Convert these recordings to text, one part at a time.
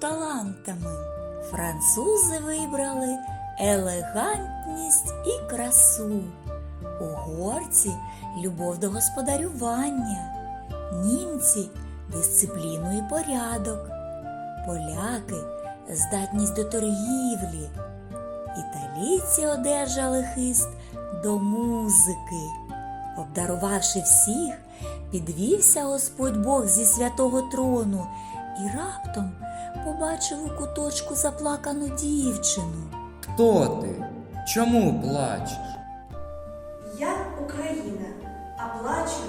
талантами. Французи вибрали елегантність і красу, угорці любов до господарювання, німці дисципліну і порядок, поляки здатність до торгівлі, італійці одержали хист до музики. Обдарувавши всіх, підвівся Господь Бог зі святого трону і раптом побачив у куточку заплакану дівчину. Хто ти? Чому плачеш? Я Україна, а плачу,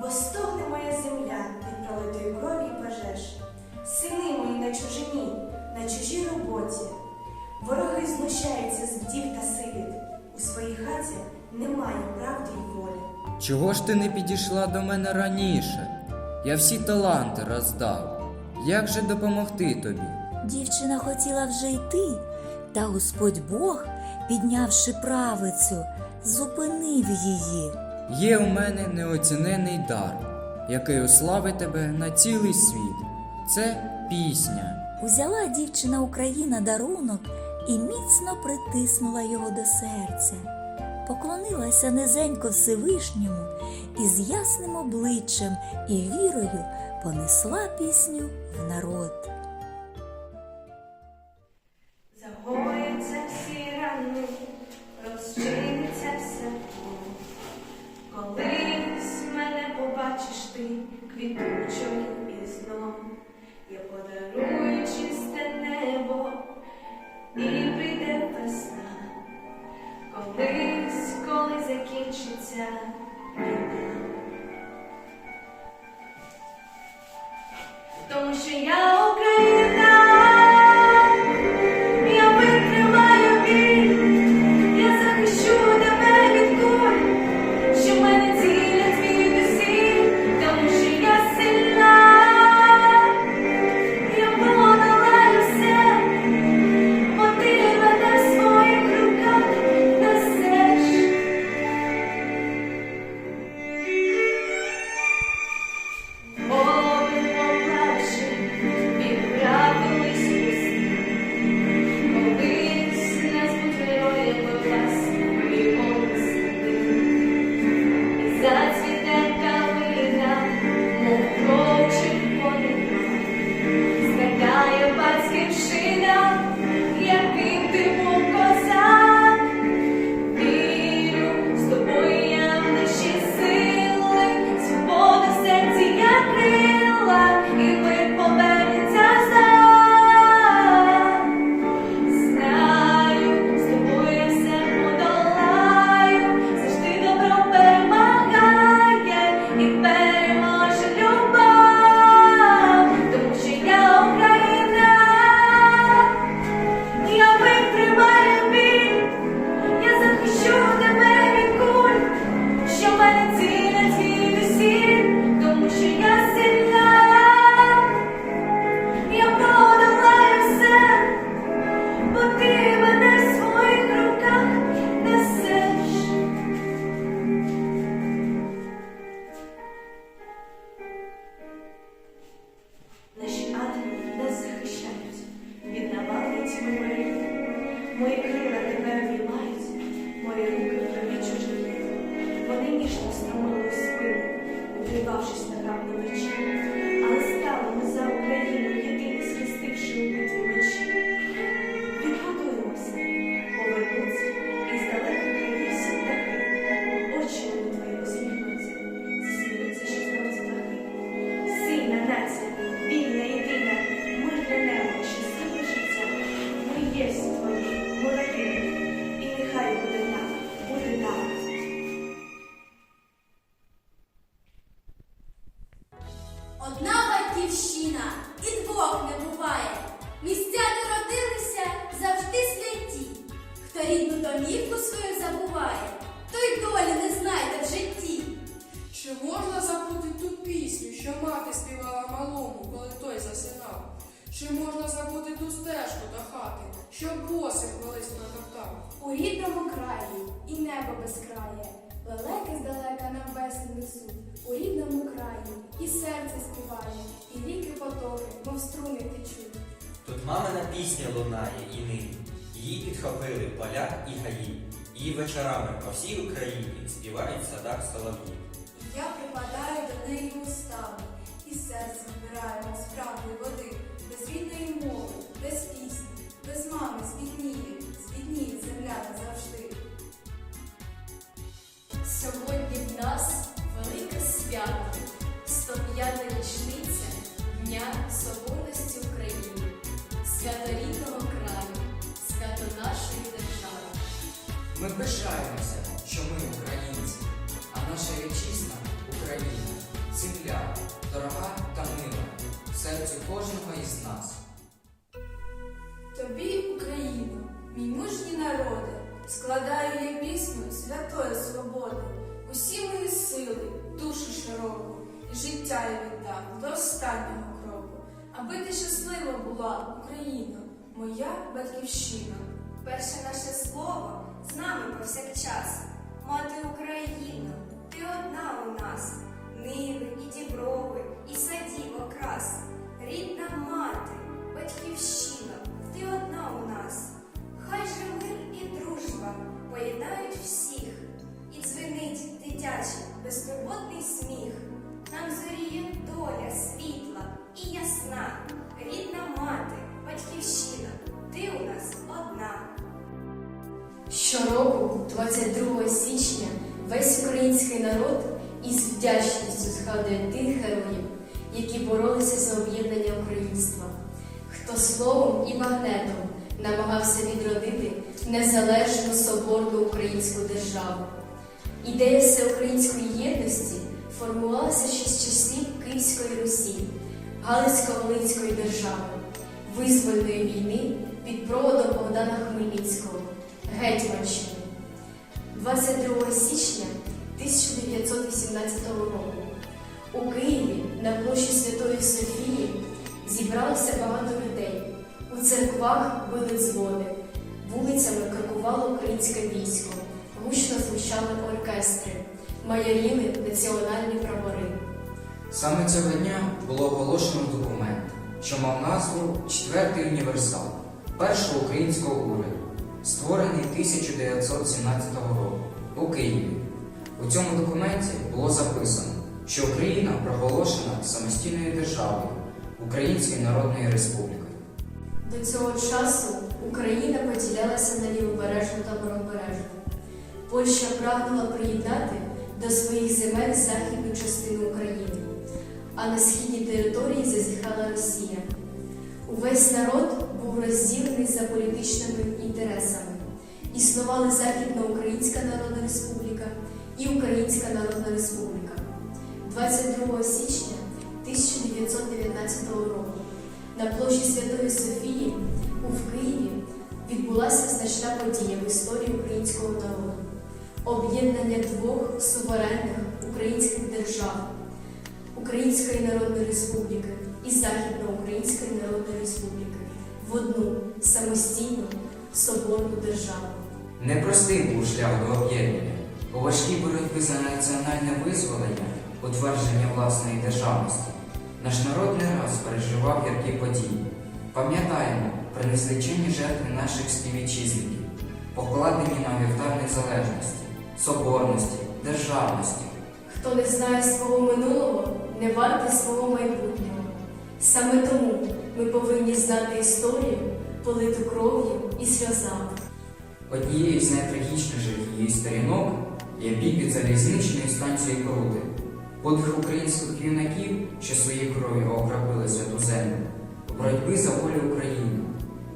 бо стогне моя земля від пролитої крові і пожеж. Сини мої на чужині, на чужій роботі. Вороги знущаються з вдів та сиріт. У своїй хаті немає правди й волі. Чого ж ти не підійшла до мене раніше? Я всі таланти роздав. Як же допомогти тобі? Дівчина хотіла вже йти, та Господь Бог, піднявши правицю, зупинив її. Є у мене неоцінений дар, який уславить тебе на цілий світ. Це пісня. Узяла дівчина Україна дарунок і міцно притиснула його до серця. Поклонилася низенько Всевишньому і з ясним обличчям і вірою понесла пісню в народ. увірвавшись Одна батьківщина і двох не буває. Місця де родилися завжди святі. Хто рідну домівку свою забуває, той долі не знайде в житті. Чи можна забути ту пісню, що мати співала малому, коли той засинав? Чи можна забути ту стежку до хати, що босим колись протоптав? У рідному краї і небо безкрає, потоки, мов струни течуть. Тут мамина пісня лунає і нині. Її підхопили поля і гаї. Її вечорами по всій Україні співають в садах солов'ї. Я припадаю до неї устами, і серце вбираємо з правди води, без рідної мови, без пісні, без мами збідніє, збідніє земля назавжди. Сьогодні Ми пишаємося, що ми українці, а наша вітчизна Україна, земля, дорога та мила, в серці кожного із нас. Тобі, Україно, мій мужній народи, складаю я пісню святої свободи. Усі мої сили, душу широку, і життя я віддам до останнього кроку, аби ти щаслива була, Україно, моя батьківщина. Перше наше слово з нами повсякчас. Мати Україна, ти одна у нас, ниви і діброви, і садів окрас. Рідна мати, батьківщина, ти одна у нас. Згадує тих героїв, які боролися за об'єднання українства, хто словом і магнетом намагався відродити незалежну соборну українську державу. Ідея всеукраїнської єдності формувалася ще з часів Київської Русі, Галицько-Волинської держави, визвольної війни під проводом Богдана Хмельницького, Гетьманщини. 22 січня 1918 року у Києві на площі Святої Софії зібралося багато людей. У церквах били дзвони, вулицями крокувало українське військо, гучно звучали оркестри, майоріли національні прапори. Саме цього дня було оголошено документ, що мав назву Четвертий універсал першого українського уряду, створений 1917 року у Києві. У цьому документі було записано, що Україна проголошена самостійною державою Українською Народною Республікою. До цього часу Україна поділялася на лівобережну та правобережну. Польща прагнула приєднати до своїх земель західну частину України, а на східній території зазіхала Росія. Увесь народ був розділений за політичними інтересами. Існували Західна Українська Народна Республіка і Українська Народна Республіка. 22 січня 1919 року на площі Святої Софії у Києві відбулася значна подія в історії українського народу об'єднання двох суверенних українських держав Української Народної Республіки і Західноукраїнської Народної Республіки в одну самостійну соборну державу. Непростий був шлях до об'єднання. У важкій боротьбі за національне визволення, утвердження власної державності, наш народ не раз переживав гіркі події. Пам'ятаємо про незліченні жертви наших співвітчизників, покладені на вівтар незалежності, соборності, державності. Хто не знає свого минулого, не вартий свого майбутнього. Саме тому ми повинні знати історію, политу кров'ю і сльозами. Однією з найтрагічніших її сторінок є бій під залізничною станцією Крути. Подвиг українських юнаків, що своєю кров'ю окропили святу землю, у боротьбі за волю України,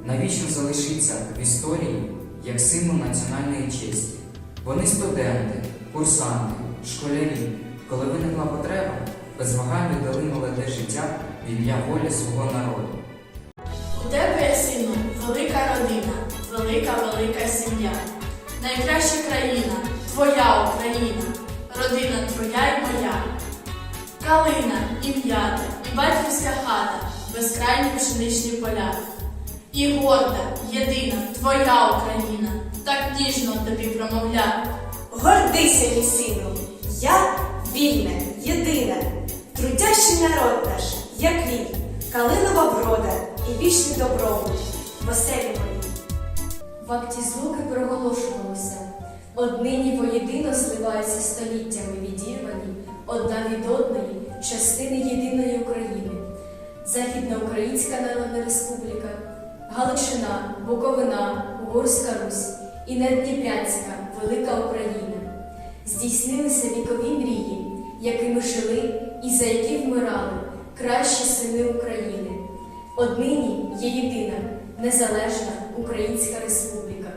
навічно залишиться в історії як символ національної честі. Вони студенти, курсанти, школярі, коли виникла потреба, без вагань віддали молоде життя в ім'я волі свого народу. У тебе, сину, велика родина, велика велика сім'я. Найкраща країна, твоя Україна, безкрайні пшеничні поля. І горда, єдина, твоя Україна, так ніжно тобі промовля. Гордися, мій сину, я вільна, єдина, трудяща Найкращий народ наш, як він, калинова врода і вічний добробут, в оселі моїй. В акті злуки проголошувалося. Однині воєдино зливаються століттями відірвані одна від одної частини єдиної України. Західноукраїнська Народна Республіка, Галичина, Буковина, Угорська Русь і Наддніпрянська Велика Україна. Здійснилися вікові мрії, якими жили і за які вмирали кращі сини України. Однині є єдина незалежна Українська Республіка.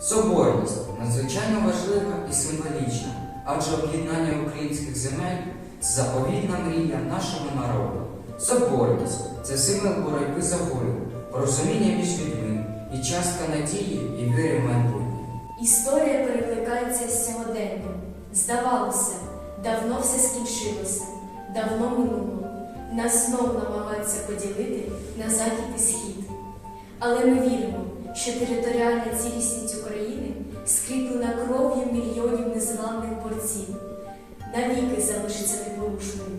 Соборність надзвичайно важлива і символічна, адже об'єднання українських земель це заповітна мрія нашого народу. Соборність це символ боротьби за волю, порозуміння між людьми і частка надії і віри в майбутнє. Історія перекликається з сьогоденням. Здавалося, давно все скінчилося, давно минуло. Нас знов намагаються поділити на захід і схід. Але ми віримо, що територіальна цілісність України скріплена кров'ю мільйонів незламних борців. Навіки залишиться непорушною.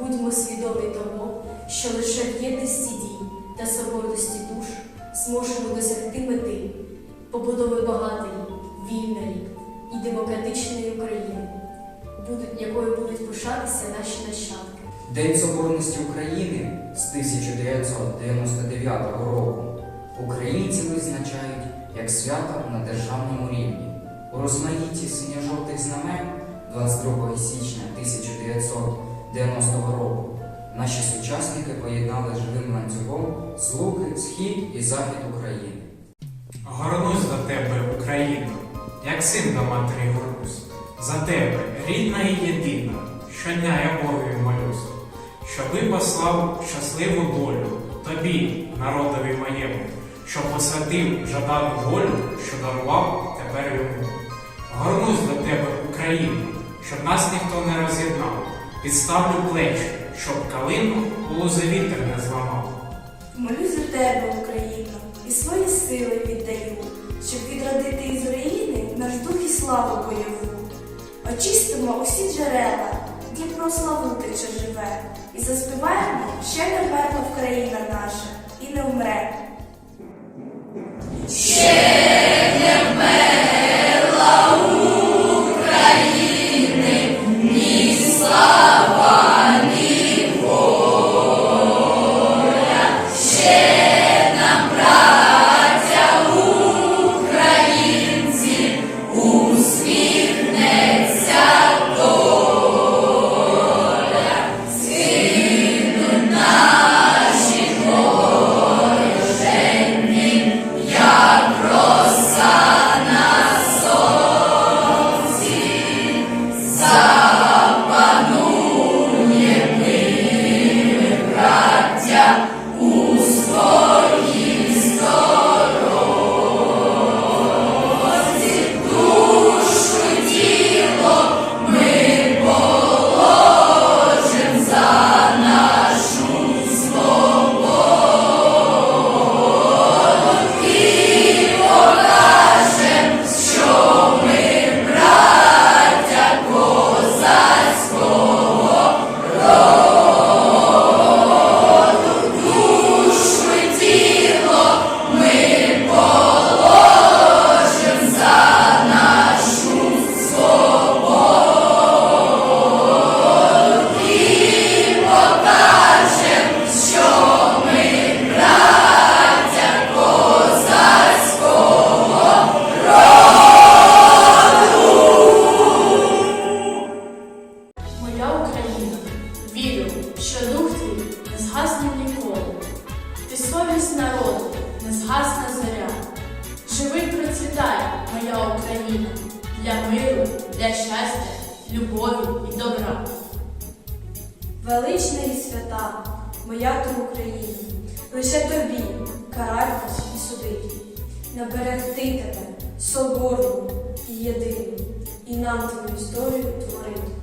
Будьмо свідомі того, що лише в єдності дій та соборності душ зможемо досягти мети побудови багатої, вільної і демократичної України, якою будуть пишатися наші нащадки. День Соборності України з 1999 року українці визначають як свято на державному рівні. У розмаїтті синьо-жовтих знамен 22 січня 1990 року наші сучасники поєднали живим ланцюгом злуки, схід і захід України. Горнусь до тебе, Україно, як син до матері горнусь. За тебе, рідна і єдина, щодня я Богові молюсь, щоби послав щасливу долю тобі, народові моєму, що посадив жадану волю, що дарував тепер йому. Горнусь до тебе, Україно, щоб нас ніхто не роз'єднав, підставлю плечі, щоб калину лози вітер не зламав. Молю за тебе, Україно, і свої сили віддаю, щоб відродити із руїни наш дух і славу бойову. Очистимо усі джерела, Дніпро славу тече живе, і заспіваємо, ще не в країна наша, любові і добра. Велична і свята, моя ти Україна, лише тобі каратись і судить, наберегти тебе, соборну і єдину, і нам твою історію творити.